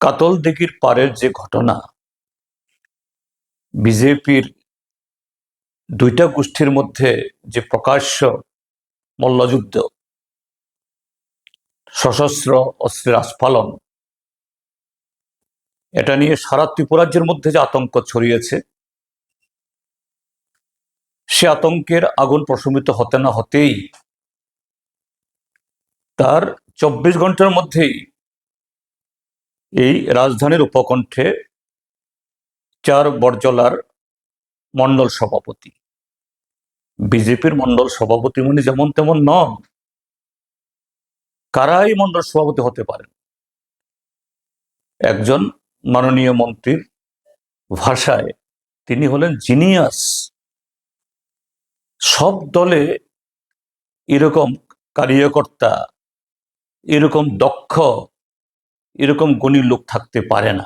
কাতল দিঘির পারের যে ঘটনা, বিজেপির দুইটা গোষ্ঠীর মধ্যে যে প্রকাশ্য মল্লযুদ্ধ, সশস্ত্র অস্ত্রের আস্ফালন, এটা নিয়ে সারা ত্রিপুরাজ্যের মধ্যে যে আতঙ্ক ছড়িয়েছে, সে আতঙ্কের আগুন প্রশমিত হতে না হতেই তার চব্বিশ ঘণ্টার মধ্যেই এই রাজধানীর উপকণ্ঠে চার বরজলার মণ্ডল সভাপতি। বিজেপির মণ্ডল সভাপতি মানে যেমন তেমন নন, কারাই মণ্ডল সভাপতি হতে পারেন। একজন মাননীয় মন্ত্রীর ভাষায় তিনি হলেন জিনিয়াস। সব দলে এরকম কার্যকর্তা, এরকম দক্ষ এরকম গুণী লোক থাকতে পারে না।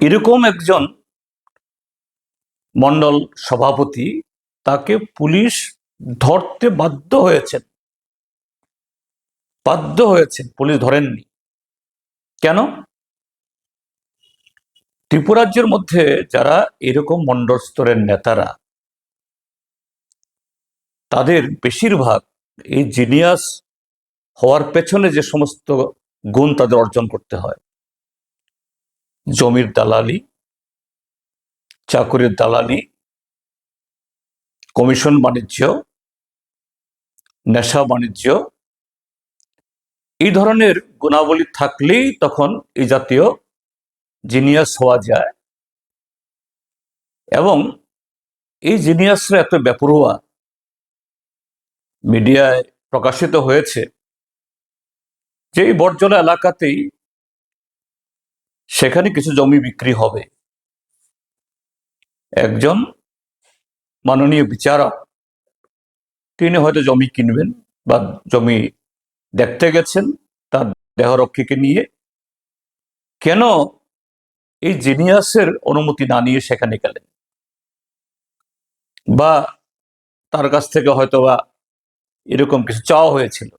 এরকম একজন মন্ডল সভাপতি তাকে পুলিশ ধরতে বাধ্য হয়েছেন। বাধ্য হয়েছেন, পুলিশ ধরেননি। কেন? ত্রিপুরাজ্যের মধ্যে যারা এরকম মন্ডল স্তরের নেতারা, তাদের বেশিরভাগ এই জিনিয়াস হওয়ার পেছনে যে সমস্ত গুণ তাদের অর্জন করতে হয়। জমির দালালি, চাকুরির দালালি, কমিশন বাণিজ্য, নেশা বাণিজ্য, এই ধরনের গুণাবলী থাকলেই তখন এই জাতীয় জিনিয়াস হওয়া যায় এবং এই জিনিয়াসরা এত ব্যাপরুয়া মিডিয়ায় প্রকাশিত হয়েছে। যে এই বর্জলা এলাকাতেই সেখানে কিছু জমি বিক্রি হবে। একজন মাননীয় বিচারক, তিনি হয়তো জমি কিনবেন বা জমি দেখতে গেছেন তার দেহরক্ষীকে নিয়ে। কেন এই জিনিয়াসের অনুমতি না নিয়ে সেখানে গেলেন? বা তার কাছ থেকে হয়তো বা এরকম কিছু চাওয়া হয়েছিল?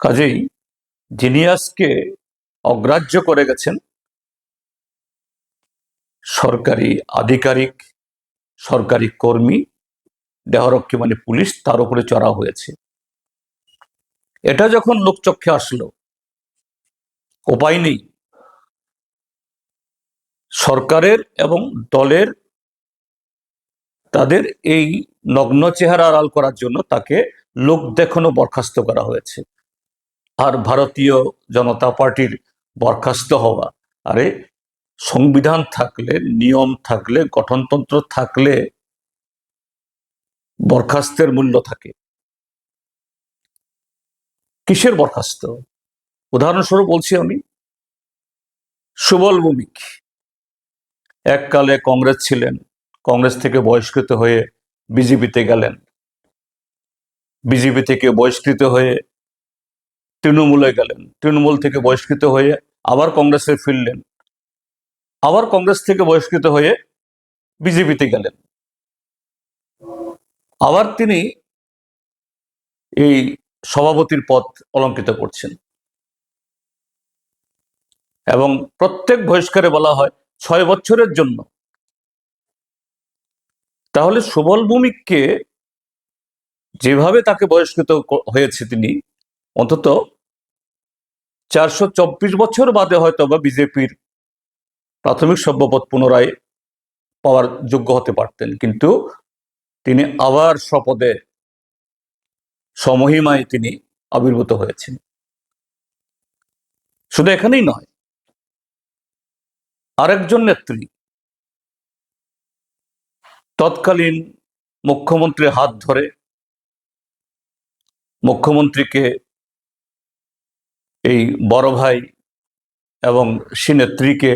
কাজেই জিনিয়াসকে অগ্রাহ্য করে গেছেন সরকারি আধিকারিক, সরকারি কর্মী, দেহরক্ষী মানে পুলিশ, তার উপরে চড়া হয়েছে। এটা যখন লোকচক্ষে আসলো, উপায় নেই। সরকারের এবং দলের তাদের এই নগ্ন চেহারা আড়াল করার জন্য তাকে লোক দেখানো বরখাস্ত করা হয়েছে। আর ভারতীয় জনতা পার্টির বরখাস্ত হওয়া। আরে, সংবিধান থাকলে, নিয়ম থাকলে, গঠনতন্ত্র থাকলে বরখাস্তের মূল্য থাকে। কিসের বরখাস্ত? উদাহরণস্বরূপ বলছি আমি সুবল ভৌমিক এককালে কংগ্রেস ছিলেন, কংগ্রেস থেকে বহিষ্কৃত হয়ে বিজেপিতে গেলেন। বিজেপি থেকে বহিষ্কৃত হয়ে তৃণমূলে গেলেন, তৃণমূল থেকে বহিষ্কৃত হয়ে আবার কংগ্রেসে ফিরলেন, আবার কংগ্রেস থেকে বহিষ্কৃত হয়ে বিজেপিতে গেলেন। আবার তিনি এই সভাপতির পদ অলঙ্কিত করছেন। এবং প্রত্যেক বহিষ্কারে বলা হয় ছয় বছরের জন্য। তাহলে সুবল ভৌমিককে যেভাবে তাকে বহিষ্কৃত হয়েছে তিনি অন্তত চারশো চব্বিশ বছর বাদে হয়তো বা বিজেপির প্রাথমিক সভ্যপদ পুনরায় পাওয়ার যোগ্য হতে পারতেন। কিন্তু তিনি আবার স্বপদে সমহিমায় তিনি আবির্ভূত হয়েছেন। শুধু এখানেই নয়, আরেকজন নেত্রী তৎকালীন মুখ্যমন্ত্রীর হাত ধরে মুখ্যমন্ত্রীকে এই বড় ভাই এবং সে নেত্রীকে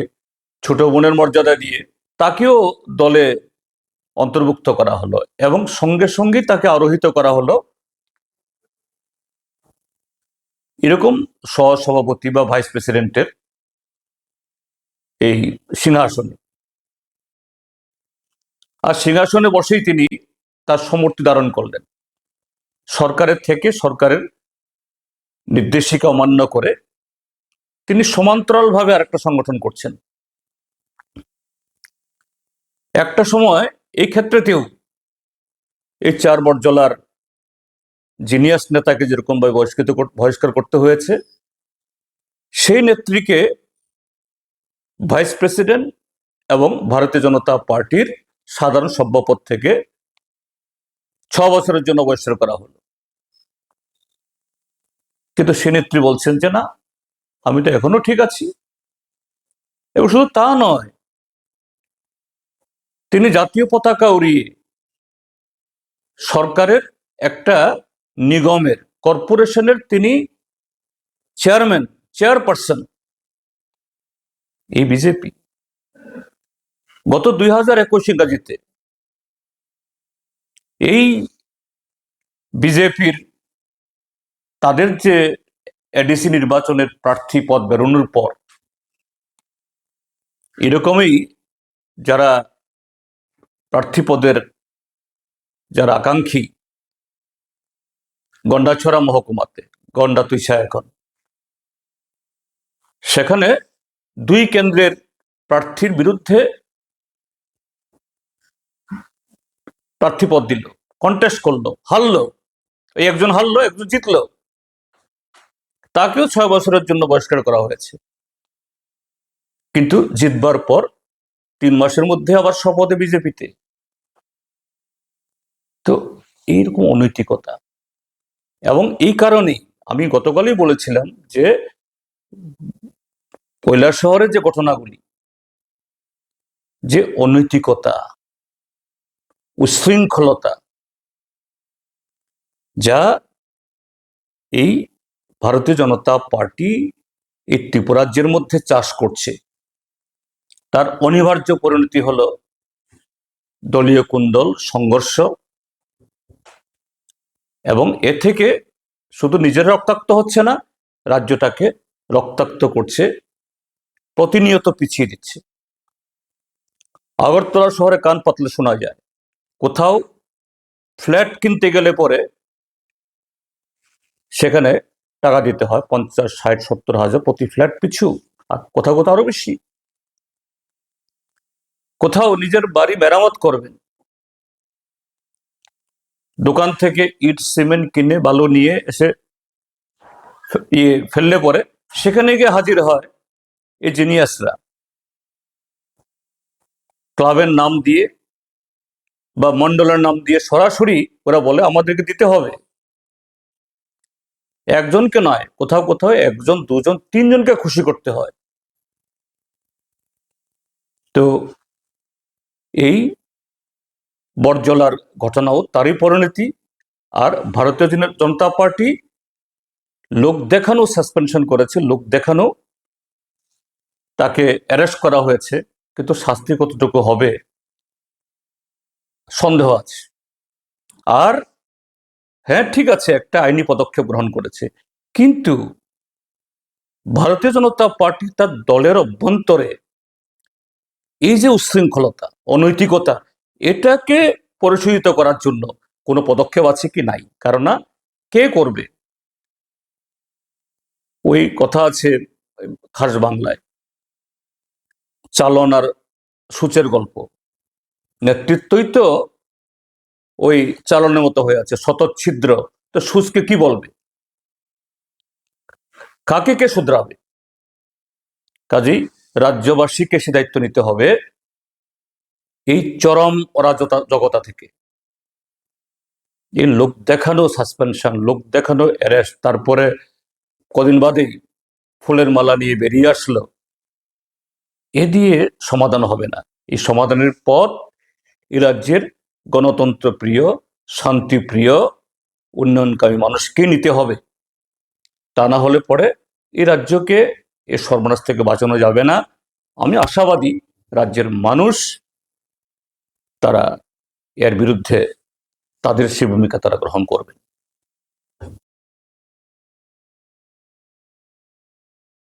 ছোট বোনের মর্যাদা দিয়ে তাকেও দলে অন্তর্ভুক্ত করা হলো এবং সঙ্গে সঙ্গে তাকে আরোহিত করা হলো। এরকম সহসভাপতি বা ভাইস প্রেসিডেন্টের এই সিংহাসনে। আর সিংহাসনে বসেই তিনি তার সমর্থি ধারণ করলেন। সরকারের থেকে সরকারের নির্দেশিকা অমান্য করে তিনি সমান্তরালভাবে আরেকটা সংগঠন করছেন। একটা সময় এই ক্ষেত্রেতেও এই চার বটজলার জিনিয়াস নেতাকে যেরকমভাবে বহিষ্কৃত বহিষ্কার করতে হয়েছে, সেই নেত্রীকে ভাইস প্রেসিডেন্ট এবং ভারতীয় জনতা পার্টির সাধারণ সভ্যপদ থেকে ছ বছরের জন্য বহিষ্কার করা হলো। কিন্তু সে নেত্রী বলছেন যে, না, আমি তো এখনও ঠিক আছি। এবং শুধু তা নয়, তিনি জাতীয় পতাকা উড়িয়ে সরকারের একটা নিগমের, কর্পোরেশনের তিনি চেয়ারম্যান, চেয়ারপারসন, এই বিজেপি। গত দুই হাজার একুশ ইংরাজিতে এই বিজেপির তাদের যে এডিসি নির্বাচনের প্রার্থী পদ বেরোনোর পর এরকমই যারা প্রার্থী পদের যারা আকাঙ্ক্ষী, গন্ডাছড়া মহকুমাতে গন্ডা তুইসা এখন সেখানে দুই কেন্দ্রের প্রার্থীর বিরুদ্ধে প্রার্থীপদ দিল কন্টেস্ট করল, হারলো, এই একজন হারলো, একজন জিতলো। তাকেও ছয় বছরের জন্য বহিষ্কার করা হয়েছে। কিন্তু জিতবার পর তিন মাসের মধ্যে আবার শপথে বিজেপিতে। তো এইরকম অনৈতিকতা। এবং এই কারণেই আমি গতকালই বলেছিলাম যে কৈলাস শহরের যে ঘটনাগুলি, যে অনৈতিকতা উচ্ছৃঙ্খলতা যা এই ভারতীয় জনতা পার্টি এই ত্রিপুরাজ্যের মধ্যে চাষ করছে। তার অনিবার্য পরিণতি হল দলীয় কুণ্ডল সংঘর্ষ এবং এ থেকে শুধু নিজের রক্তাক্ত হচ্ছে না, রাজ্যটাকে রক্তাক্ত করছে, প্রতিনিয়ত পিছিয়ে দিচ্ছে। আগরতলা শহরে কান পাতলে শোনা যায়, কোথাও ফ্ল্যাট কিনতে গেলে পরে সেখানে টাকা দিতে হয়, পঞ্চাশ, ষাট, সত্তর হাজার প্রতি ফ্ল্যাট পিছু। আর কোথাও কোথাও আরও বেশি। কোথাও নিজের বাড়ি মেরামত করবেন। দোকান থেকে ইট, সিমেন্ট কিনে বালু নিয়ে এসে ইয়ে ফেললে পরে সেখানে গিয়ে হাজির হয় এই জিনিয়াসরা। ক্লাবের নাম দিয়ে বা মন্ডলের নাম দিয়ে সরাসরি ওরা বলে, আমাদেরকে দিতে হবে। একজনকে নয়, কোথাও কোথাও একজন, দুজন, তিনজনকে খুশি করতে হয়। তো এই বরজলার ঘটনাও তারই পরিণতি। আর ভারতীয় জন- জনতা পার্টি লোক দেখানো সাসপেনশন করেছে, লোক দেখানো তাকে অ্যারেস্ট করা হয়েছে, কিন্তু শাস্তি কতটুকু হবে সন্দেহ আছে। আর হ্যাঁ ঠিক আছে, একটা আইনি পদক্ষেপ গ্রহণ করেছে। কিন্তু ভারতীয় জনতা পার্টি তার দলের অভ্যন্তরে এই যে উচ্ছৃঙ্খলতা, অনৈতিকতা, এটাকে পরিশোধিত করার জন্য কোনো পদক্ষেপ আছে কি নাই? কারণ না, কে করবে? ওই কথা আছে খাস বাংলায়। চালন আর সূচের গল্প। নেতৃত্বই তো ওই চালনের মতো হয়ে আছে, শতচ্ছিদ্র। তো সুচকে কি বলবে? কাকে কে শুধরাবে? কাজেই রাজ্যবাসীকে সে দায়িত্ব নিতে হবে এই চরম অরাজতা জগতা থেকে। এই লোক দেখানো সাসপেনশন, লোক দেখানো অ্যারেস্ট, তারপরে কদিন বাদেই ফুলের মালা নিয়ে বেরিয়ে আসলো। এ দিয়ে সমাধান হবে না। এই সমাধানের পথ এই রাজ্যের গণতন্ত্র প্রিয় শান্তিপ্রিয় উন্নয়নকামী মানুষকে নিতে হবে। তা না হলে পরে এই রাজ্যকে, এ সর্বনাশ থেকে বাঁচানো যাবে না। আমি আশাবাদী রাজ্যের মানুষ তারা এর বিরুদ্ধে তাদের সে ভূমিকা তারা গ্রহণ করবে